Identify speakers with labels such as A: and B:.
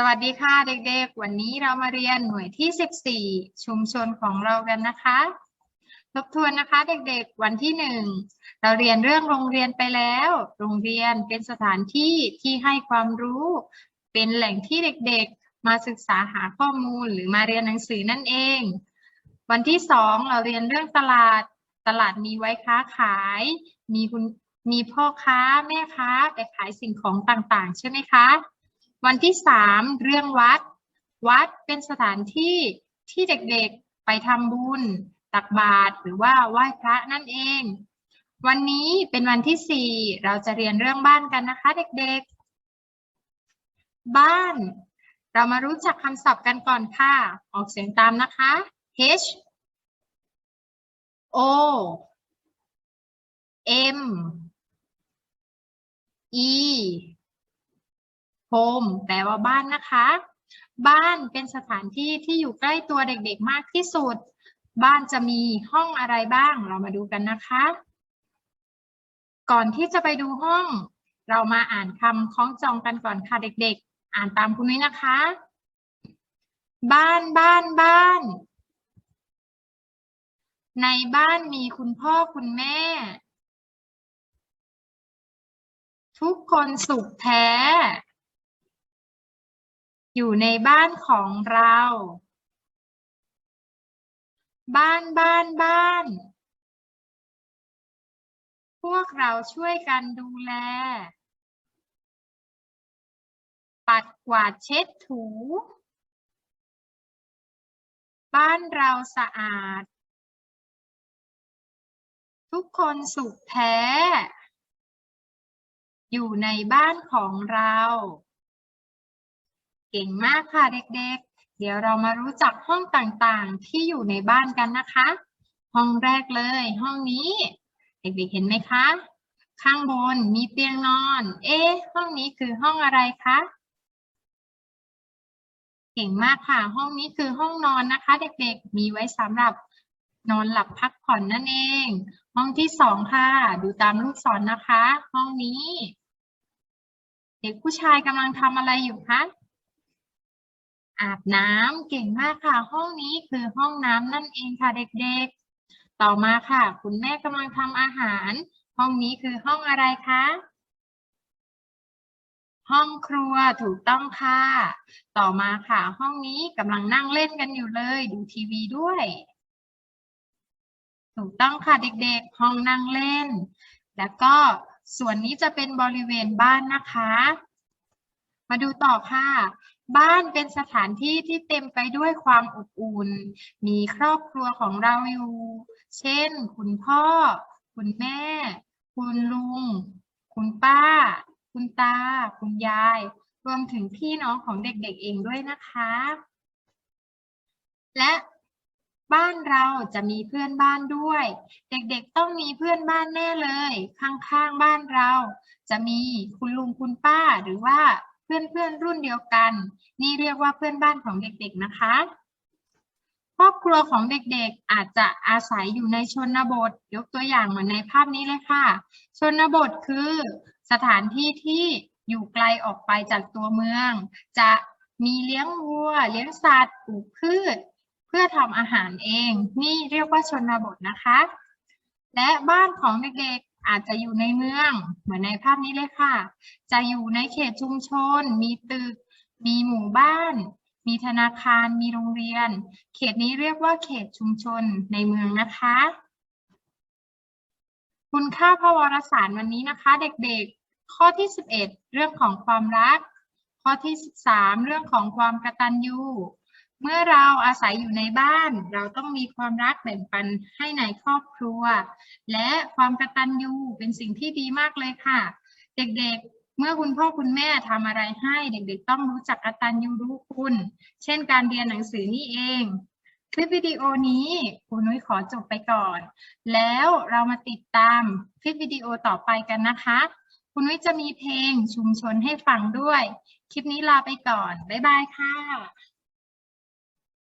A: สวัสดีค่ะเด็กๆ วันนี้เรามาเรียนหน่วยที่ 14 ชุมชนของเรากันนะคะ ทบทวนนะคะเด็กๆ วันที่หนึ่งเราเรียนเรื่องโรงเรียนไปแล้ว โรงเรียนเป็นสถานที่ที่ให้ความรู้ เป็นแหล่งที่เด็กๆ มาศึกษาหาข้อมูลหรือมาเรียนหนังสือนั่นเอง วันที่สองเราเรียนเรื่องตลาด ตลาดมีไว้ค้าขาย มีคุณมีพ่อค้าแม่ค้าไปขายสิ่งของต่างๆ ใช่ไหมคะ วันที่สามเรื่องวัด วัดเป็นสถานที่ที่เด็กๆไปทำบุญ ตักบาตรหรือว่าไหว้พระนั่นเอง วันนี้เป็นวันที่สี่เราจะเรียนเรื่องบ้านกันนะคะ เด็กๆ บ้าน เรามารู้จักคำศัพท์กันก่อนค่ะ ออกเสียงตามนะคะ H O M E home แปลว่าบ้านนะคะ บ้านเป็นสถานที่ที่อยู่ใกล้ตัวเด็กๆมากที่สุด บ้านจะมีห้องอะไรบ้าง เรามาดูกันนะคะ ก่อนที่จะไปดูห้อง เรามาอ่านคำคล้องจองกันก่อนค่ะเด็กๆ อ่านตามคุณนุ้ยนะคะ บ้านบ้านบ้าน ในบ้านมีคุณพ่อคุณแม่ ทุกคนสุขแท้ อยู่ในบ้านของเรา บ้านบ้านบ้าน พวกเราช่วยกันดูแล ปัดกวาดเช็ดถู บ้านเราสะอาด ทุกคนสุขแท้ อยู่ในบ้านของเรา เก่งมากค่ะเด็กๆ เดี๋ยวเรามารู้จักห้องต่างๆ ที่อยู่ในบ้านกันนะคะ ห้องแรกเลย ห้องนี้ เด็กๆเห็นไหมคะ ข้างบนมีเตียงนอน เอ๊ห้องนี้คือห้องอะไรคะเก่งมากค่ะ ห้องนี้คือห้องนอนนะคะ เด็กๆ มีไว้สำหรับนอนหลับพักผ่อนนั่นเอง ห้องที่สองค่ะ ดูตามลูกศรนะคะ ห้องนี้ เด็กผู้ชายกำลังทำอะไรอยู่คะ อาบน้ำเก่งมากค่ะ ห้องนี้คือห้องน้ำนั่นเองค่ะเด็กๆ ต่อมาค่ะ คุณแม่กำลังทำอาหาร ห้องนี้คือห้องอะไรคะ ห้องครัวถูกต้องค่ะ ต่อมาค่ะ ห้องนี้กำลังนั่งเล่นกันอยู่เลย ดูทีวีด้วย ถูกต้องค่ะเด็กๆ ห้องนั่งเล่น แล้วก็ส่วนนี้จะเป็นบริเวณบ้านนะคะ มาดูต่อค่ะ บ้านเป็นสถานที่ที่เต็มไปด้วยความอบอุ่น มีครอบครัวของเราอยู่ เช่น คุณพ่อ คุณแม่ คุณลุง คุณป้า คุณตา คุณยาย รวมถึงพี่น้องของเด็กๆเองด้วยนะคะ และบ้านเราจะมีเพื่อนบ้านด้วย เด็กๆต้องมีเพื่อนบ้านแน่เลย ข้างๆบ้านเรา จะมีคุณลุงคุณป้าหรือว่า เพื่อนๆรุ่นเดียวกัน นี่เรียกว่าเพื่อนบ้านของเด็กๆนะคะ ครอบครัวของเด็กๆอาจจะอาศัยอยู่ในชนบท ยกตัวอย่างเหมือนในภาพนี้เลยค่ะ ชนบทคือสถานที่ที่อยู่ไกลออกไปจากตัวเมือง จะมีเลี้ยงวัว เลี้ยงสัตว์ปลูกพืช เพื่อทำอาหารเอง นี่เรียกว่าชนบทนะคะ และบ้านของเด็ก อาจจะอยู่ในเมือง เหมือนในภาพนี้เลยค่ะ จะอยู่ในเขตชุมชน มีตึก มีหมู่บ้าน มีธนาคาร มีโรงเรียน เขตนี้เรียกว่าเขตชุมชนในเมืองนะคะ คุณค่าพระวรสารวันนี้นะคะ เด็กๆ ข้อที่ 11 เรื่องของความรัก ข้อที่ 13 เรื่องของความกระตัญญู เมื่อเราอาศัยอยู่ในบ้าน เราต้องมีความรักแบ่งปันให้ในครอบครัว และความกตัญญูเป็นสิ่งที่ดีมากเลยค่ะ เด็กๆ เมื่อคุณพ่อคุณแม่ทำอะไรให้ เด็กๆ ต้องรู้จักกตัญญูรู้คุณ เช่นการเรียนหนังสือนี่เอง คลิปวิดีโอนี้ครูนุ้ยขอจบไปก่อน แล้วเรามาติดตามคลิปวิดีโอต่อไปกันนะคะคุณนุ้ยจะมีเพลงชุมชนให้ฟังด้วย คลิปนี้ลาไปก่อน บ๊ายบายค่ะ